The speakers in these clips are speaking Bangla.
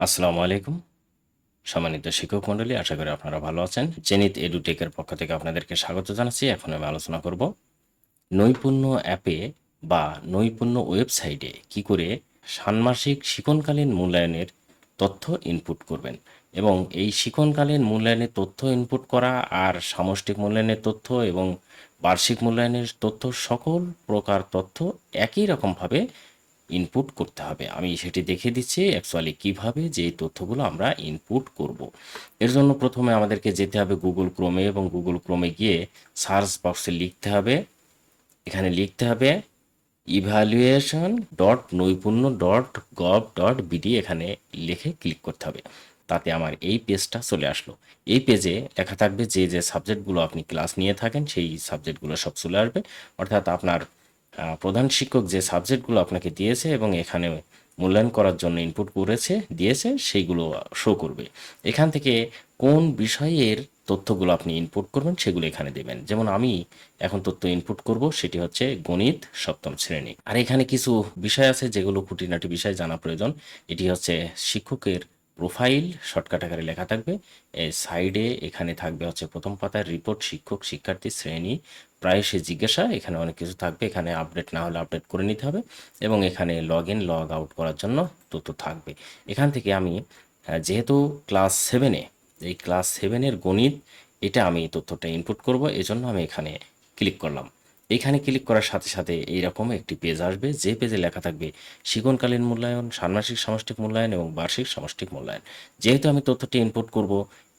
আসসালামু আলাইকুম। সম্মানিত শিক্ষক মণ্ডলী, আশা করি আপনারা ভালো আছেন। জেনিত এডুটেকের পক্ষ থেকে আপনাদেরকে স্বাগত জানাচ্ছি। এখন আমি আলোচনা করব নৈপুণ্য অ্যাপে বা নৈপুণ্য ওয়েবসাইটে কি করে ষান্মাসিক শিক্ষণকালীন মূল্যায়নের তথ্য ইনপুট করবেন এবং এই শিক্ষণকালীন মূল্যায়নের তথ্য ইনপুট করা আর সামষ্টিক মূল্যায়নের তথ্য এবং বার্ষিক মূল্যায়নের তথ্য সকল প্রকার তথ্য একই রকমভাবে ইনপুট করতে হবে। আমি সেটি দেখিয়ে দিচ্ছি অ্যাকচুয়ালি কীভাবে যে তথ্যগুলো আমরা ইনপুট করব। এর জন্য প্রথমে আমাদেরকে যেতে হবে গুগল ক্রোমে এবং গুগল ক্রোমে গিয়ে সার্চ বক্সে লিখতে হবে। এখানে লিখতে হবে evaluation dot Naipunya dot gov dot BD এখানে লিখে ক্লিক করতে হবে। তাতে আমার এই পেজটা চলে আসলো। এই পেজে লেখা থাকবে যে যে সাবজেক্টগুলো আপনি ক্লাস নিয়ে থাকেন সেই সাবজেক্টগুলো সব চলে আসবে। অর্থাৎ আপনার প্রধান শিক্ষক যে সাবজেক্টগুলো আপনাকে দিয়েছে এবং এখানে মূল্যায়ন করার জন্য ইনপুট করেছে, দিয়েছে, সেইগুলো শো করবে। এখান থেকে কোন বিষয়ের তথ্যগুলো আপনি ইনপুট করবেন সেগুলো এখানে দেবেন। যেমন আমি এখন তথ্য ইনপুট করব, সেটি হচ্ছে গণিত সপ্তম শ্রেণি। আর এখানে কিছু বিষয় আছে যেগুলো খুঁটিনাটি বিষয় জানা প্রয়োজন। এটি হচ্ছে শিক্ষকের প্রোফাইল, শর্টকাট আকারে লেখা থাকবে। সাইডে এখানে থাকবে হচ্ছে প্রথম পাতায় রিপোর্ট, শিক্ষক, শিক্ষার্থী, শ্রেণি। প্রায়শই জিজ্ঞাসা, এখানে অনেক কিছু থাকবে। এখানে আপডেট না হলে আপডেট করে নিতে হবে এবং এখানে লগ ইন লগ আউট করার জন্য তথ্য থাকবে। এখান থেকে আমি যেহেতু ক্লাস সেভেনে এই ক্লাস সেভেনের গণিত, এটা আমি তথ্যটা ইনপুট করব। এজন্য আমি এখানে ক্লিক করলাম। এখানে ক্লিক করার সাথে সাথে এইরকম একটি পেজ আসবে। যে পেজে লেখা থাকবে শিক্ষণকালীন মূল্যায়ন, ষান্মাসিক সামষ্টিক মূল্যায়ন এবং বার্ষিক সামষ্টিক মূল্যায়ন। যেহেতু আমি তথ্যটি ইনপুট করব,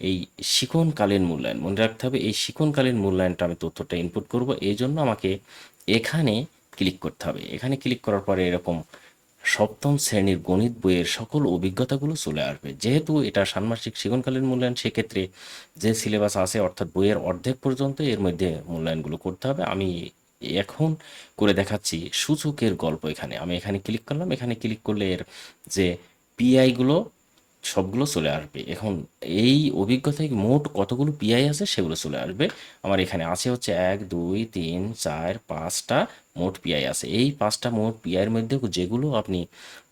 এই শিক্ষণকালীন মূল্যায়ন, মনে রাখতে হবে এই শিক্ষণকালীন মূল্যায়নটা আমি তথ্যটা ইনপুট করব, এই জন্য আমাকে এখানে ক্লিক করতে হবে। এখানে ক্লিক করার পরে এরকম সপ্তম শ্রেণির গণিত বইয়ের সকল অভিজ্ঞতাগুলো চলে আসবে। যেহেতু এটা ষান্মাসিক শিক্ষণকালীন মূল্যায়ন, সেক্ষেত্রে যে সিলেবাস আছে, অর্থাৎ বইয়ের অর্ধেক পর্যন্ত এর মধ্যে মূল্যায়নগুলো করতে হবে। আমি এখন করে দেখাচ্ছি সূচকের গল্প এখানে। আমি এখানে ক্লিক করলাম। এখানে ক্লিক করলে এর যে পিআইগুলো সবগুলো চলে আসবে। এখন এই অভিজ্ঞতায় মোট কতগুলো পিআই আছে সেগুলো চলে আসবে। আমার এখানে আছে হচ্ছে এক, দুই, তিন, চার, পাঁচটা মোট পিআই আছে। এই পাঁচটা মোট পিআইয়ের মধ্যে যেগুলো আপনি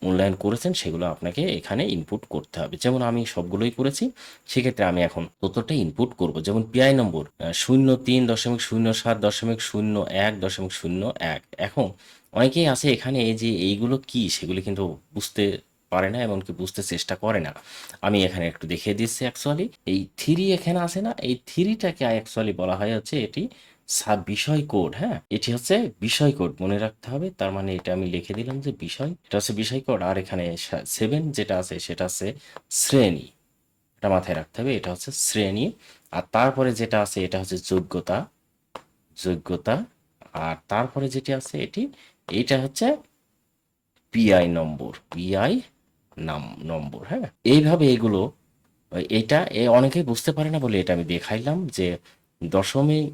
মূল্যায়ন করেছেন সেগুলো আপনাকে এখানে ইনপুট করতে হবে। যেমন আমি সবগুলোই করেছি, সেক্ষেত্রে আমি এখন তথ্যটা ইনপুট করব। যেমন পিআই নম্বর শূন্য তিন দশমিক শূন্য সাত দশমিক শূন্য এক দশমিক শূন্য এক। এখন অনেকেই আছে এখানে এই যে এইগুলো কি সেগুলো কিন্তু বুঝতে পারে না এমনকি বুঝতে চেষ্টা করে না। আমি এখানে একটু দেখিয়ে দিচ্ছি অ্যাকচুয়ালি এই থিরি এখানে আছে না? এই থ্রিটাকে অ্যাকচুয়ালি বলা হয় হচ্ছে এটি সাব বিষয় কোড হ্যাঁ? এটি হচ্ছে বিষয় কোড, মনে রাখতে হবে। তার মানে এটা আমি লিখে দিলাম যে বিষয়। এটা হচ্ছে বিষয় কোড, আর এখানে সেভেন যেটা আছে, সেটা আছে শ্রেণি। এটা মাথায় রাখতে হবে, এটা হচ্ছে শ্রেণি। আর তারপরে যেটা আছে, এটা হচ্ছে যোগ্যতা। যোগ্যতা। আর তারপরে যেটি আছে এটি, এটা হচ্ছে পিআই নম্বর। পিআই নাম, নম্বর হ্যাঁ? এইভাবে এগুলো, এটা এ অনেকেই বুঝতে পারে না বলে এটা আমি দেখাইলাম যে দশমিক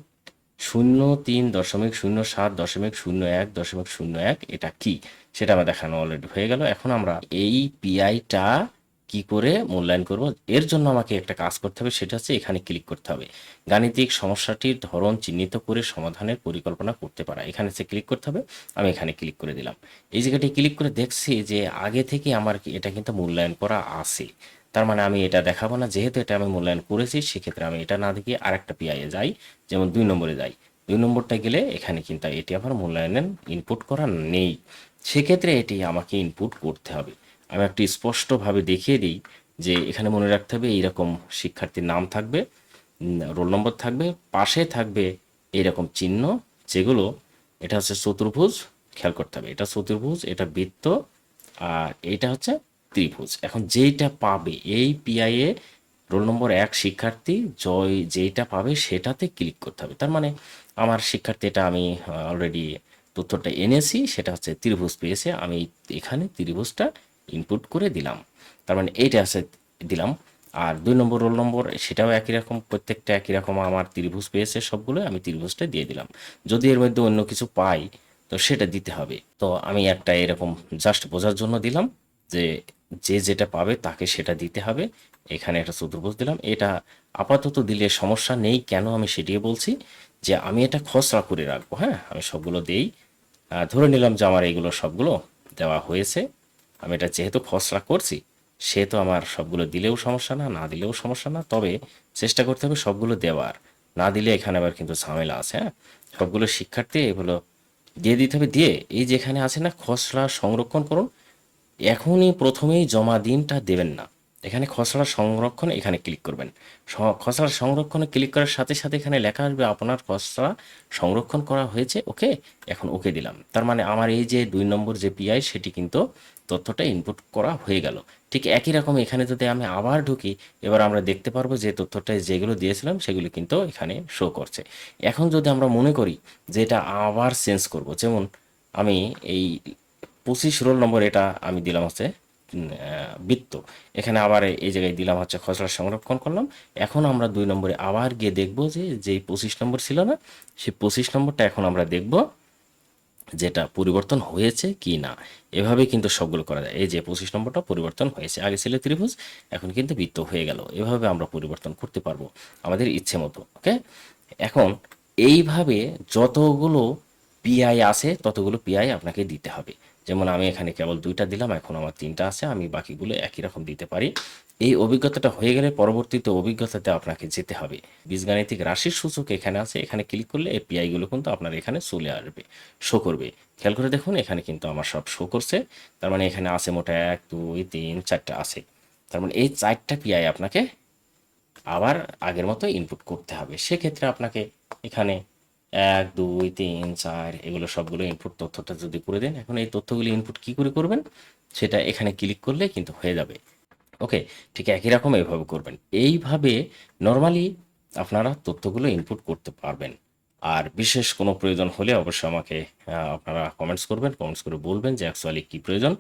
শূন্য তিন, দশমিক শূন্য সাত, দশমিক শূন্য এক, দশমিক শূন্য এক, এটা কি? সেটা আমার দেখানো অলরেডি হয়ে গেল। এখন আমরা এই পিআইটা কি করে মূল্যায়ন করব? এর জন্য আমাকে একটা কাজ করতে হবে, সেটা হচ্ছে এখানে ক্লিক করতে হবে। গাণিতিক সমস্যাটির ধরন চিহ্নিত করে সমাধানের পরিকল্পনা করতে পারা। এখানে সে ক্লিক করতে হবে, আমি এখানে ক্লিক করে দিলাম। এই জায়গাটি ক্লিক করে দেখছি যে আগে থেকে আমার এটা কিন্তু মূল্যায়ন করা আছে। তার মানে আমি এটা দেখাবো না, যেহেতু এটা আমি মূল্যায়ন করেছি, সেক্ষেত্রে আমি এটা না দেখিয়ে আরেকটা পিআইয়ে যাই, যেমন দুই নম্বরে যাই। দুই নম্বরটা গেলে এখানে কিন্তু এটি আমার মূল্যায়নের ইনপুট করা নেই। সেক্ষেত্রে এটি আমাকে ইনপুট করতে হবে। আমি একটু স্পষ্টভাবে দেখিয়ে দিই যে এখানে মনে রাখতে হবে এইরকম শিক্ষার্থীর নাম থাকবে রোল নম্বর থাকবে, পাশে থাকবে এইরকম চিহ্ন যেগুলো এটা হচ্ছে চতুর্ভুজ, খেয়াল করতে হবে এটা চতুর্ভুজ, এটা বৃত্ত আর এইটা হচ্ছে ত্রিভুজ। এখন যেইটা পাবে, এই পিআইএ রোল নম্বর এক শিক্ষার্থী জয় যেইটা পাবে সেটাতে ক্লিক করতে হবে। তার মানে আমার শিক্ষার্থী এটা আমি অলরেডি তথ্যটা এনেছি, সেটা হচ্ছে ত্রিভুজ পেয়েছে, আমি এখানে ত্রিভুজটা ইনপুট করে দিলাম। তার মানে এইটা আছে দিলাম। আর দুই নম্বর রোল নম্বর সেটাও একই রকম, প্রত্যেকটা একই রকম আমার ত্রিভুজ পেয়েছে সবগুলো, আমি ত্রিভুজটা দিয়ে দিলাম। যদি এর মধ্যে অন্য কিছু পাই, তো সেটা দিতে হবে। তো আমি একটা এরকম জাস্ট বোঝার জন্য দিলাম যে যে যেটা পাবে তাকে সেটা দিতে হবে। এখানে একটা চতুর্ভুজ দিলাম। এটা আপাতত দিলে সমস্যা নেই, কেন আমি সেটিও বলছি যে, আমি এটা খসড়া করে রাখব হ্যাঁ? আমি সবগুলো দেই। ধরে নিলাম যে আমার এইগুলো সবগুলো দেওয়া হয়েছে। আমি এটা যেহেতু খসড়া করছি সে তো আমার সবগুলো দিলেও সমস্যা না না দিলেও সমস্যা না, তবে চেষ্টা করতে হবে সবগুলো দেওয়ার। না দিলে এখানে আবার কিন্তু ঝামেলা আছে হ্যাঁ? সবগুলো শিক্ষার্থী এগুলো দিয়ে দিতে হবে, দিয়ে এই যেখানে আছে না খসড়া সংরক্ষণ করুন, এখনই প্রথমেই জমা দিনটা দেবেন না। এখানে খসড়া সংরক্ষণ এখানে ক্লিক করবেন। খসড়া সংরক্ষণে ক্লিক করার সাথে সাথে এখানে লেখা আসবে আপনার খসড়া সংরক্ষণ করা হয়েছে, ওকে? এখন ওকে দিলাম। তার মানে আমার এই যে দুই নম্বর যে পিআই সেটি কিন্তু তথ্যটা ইনপুট করা হয়ে গেল। ঠিক একই রকম এখানে যদি আমি আবার ঢুকি, এবার আমরা দেখতে পারব যে তথ্যটা যেগুলো দিয়েছিলাম, সেগুলো কিন্তু এখানে শো করছে। এখন যদি আমরা মনে করি যে এটা আবার চেঞ্জ করব, যেমন আমি এই পঁচিশ রোল নম্বর এটা আমি দিলাম হচ্ছে বৃত্ত। এখানে আবার এই জায়গায় দিলাম হচ্ছে খসড়া সংরক্ষণ করলাম। এখন আমরা দুই নম্বরে আবার গিয়ে দেখব যে, যেই পঁচিশ নম্বর ছিল না, সেই পঁচিশ নম্বরটা এখন আমরা দেখব। যেটা পরিবর্তন হয়েছে কি না, এভাবে কিন্তু সবগুলো করা যায়। এই যে পঁচিশ নম্বরটা পরিবর্তন হয়েছে, আগে ছিল ত্রিভুজ, এখন কিন্তু বৃত্ত হয়ে গেল। এভাবে আমরা পরিবর্তন করতে পারব আমাদের ইচ্ছে মতো, ওকে? এখন এইভাবে যতগুলো পিআই আছে, ততগুলো পিআই আপনাকে দিতে হবে। যেমন আমি এখানে কেবল দুইটা দিলাম, এখন আমার তিনটা আছে, আমি বাকিগুলো একই রকম দিতে পারি। এই অভিজ্ঞতাটা হয়ে গেলে পরবর্তীতে অভিজ্ঞতাতে আপনাকে যেতে হবে। বীজগাণিতিক রাশির সূচক এখানে আছে, এখানে ক্লিক করলে এই পিআইগুলো কিন্তু আপনার এখানে চলে আসবে শো করবে। খেয়াল করে দেখুন, এখানে কিন্তু আমার সব শো করছে, তার মানে এখানে আছে মোটা এক, দুই, তিন, চারটা আছে। তার মানে এই চারটা পিআই আপনাকে আবার আগের মতো ইনপুট করতে হবে। সেক্ষেত্রে আপনাকে এখানে এক, দুই, তিন, চার, এগুলো সবগুলো ইনপুট তথ্যটা যদি করে দেন, এখন এই তথ্যগুলি ইনপুট কি করে করবেন? সেটা এখানে ক্লিক করলে কিন্তু হয়ে যাবে। ওকে ঠিক একই রকম এইভাবে করবেন। এইভাবে নর্মালি আপনারা তথ্যগুলো ইনপুট করতে পারবেন। আর বিশেষ কোনো প্রয়োজন হলে অবশ্যই আমাকে আপনারা কমেন্টস করবেন কমেন্টস করে বলবেন যে অ্যাকচুয়ালি কী প্রয়োজন।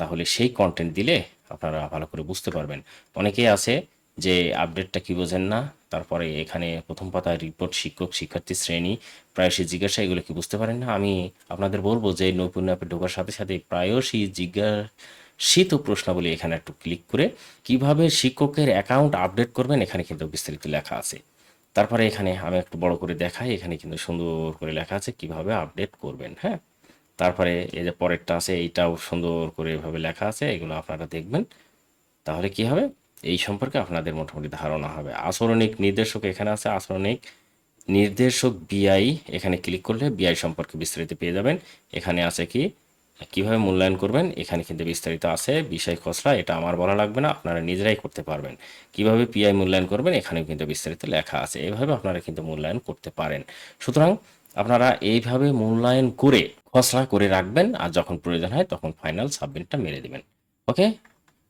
তাহলে সেই কন্টেন্ট দিলে আপনারা ভালো করে বুঝতে পারবেন। অনেকেই আছে যে আপডেটটা কি বোঝেন না তারপরে এখানে প্রথম পাতায় রিপোর্ট শিক্ষক, শিক্ষার্থী শ্রেণি, প্রায়শই জিজ্ঞাসা, এগুলো কি বুঝতে পারেন না? আমি আপনাদের বলব যে নৈপুণ্য অ্যাপে ঢোকার সাথে সাথে প্রায়শই জিজ্ঞাসিত প্রশ্নাবলী এখানে একটু ক্লিক করে কীভাবে শিক্ষকের অ্যাকাউন্ট আপডেট করবেন এখানে কিন্তু বিস্তারিত লেখা আছে। তারপরে এখানে আমি একটু বড় করে দেখাই, এখানে কিন্তু সুন্দর করে লেখা আছে কীভাবে আপডেট করবেন হ্যাঁ? তারপরে এই যে পরেরটা আছে, এইটাও সুন্দর করে এভাবে লেখা আছে, এগুলো আপনারা দেখবেন। তাহলে কি হবে? এই সম্পর্কে আপনাদের মোটামুটি ধারণা হবে। আচরণিক নির্দেশক এখানে আছে, আচরণিক নির্দেশক বিআই এখানে ক্লিক করলে বিআই সম্পর্কে বিস্তারিত পেয়ে যাবেন। এখানে আছে কি, কীভাবে মূল্যায়ন করবেন, এখানে কিন্তু বিস্তারিত আছে, বিষয় খসড়া, এটা আমার বলা লাগবে না, আপনারা নিজেরাই করতে পারবেন। কীভাবে পিআই মূল্যায়ন করবেন, এখানেও কিন্তু বিস্তারিত লেখা আছে এইভাবে আপনারা কিন্তু মূল্যায়ন করতে পারেন। সুতরাং আপনারা এইভাবে মূল্যায়ন করে, খসড়া করে রাখবেন, আর যখন প্রয়োজন হয় তখন ফাইনাল সাবমিটটা মেরে দেবেন। ওকে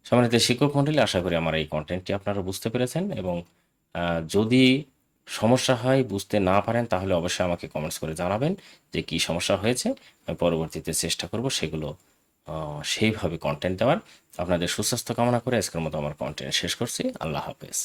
সম্মানিত শিক্ষক মন্ডলী, আশা করি আমার এই কন্টেন্টটি আপনারা বুঝতে পেরেছেন এবং যদি সমস্যা হয় বুঝতে না পারেন তাহলে অবশ্যই আমাকে কমেন্টস করে জানাবেন যে কি সমস্যা হয়েছে। আমি পরবর্তীতে চেষ্টা করব সেগুলো সেইভাবে কন্টেন্ট দেওয়ার। আপনাদের সুস্বাস্থ্য কামনা করে আজকের মতো আমার কন্টেন্ট শেষ করছি। আল্লাহ হাফেজ।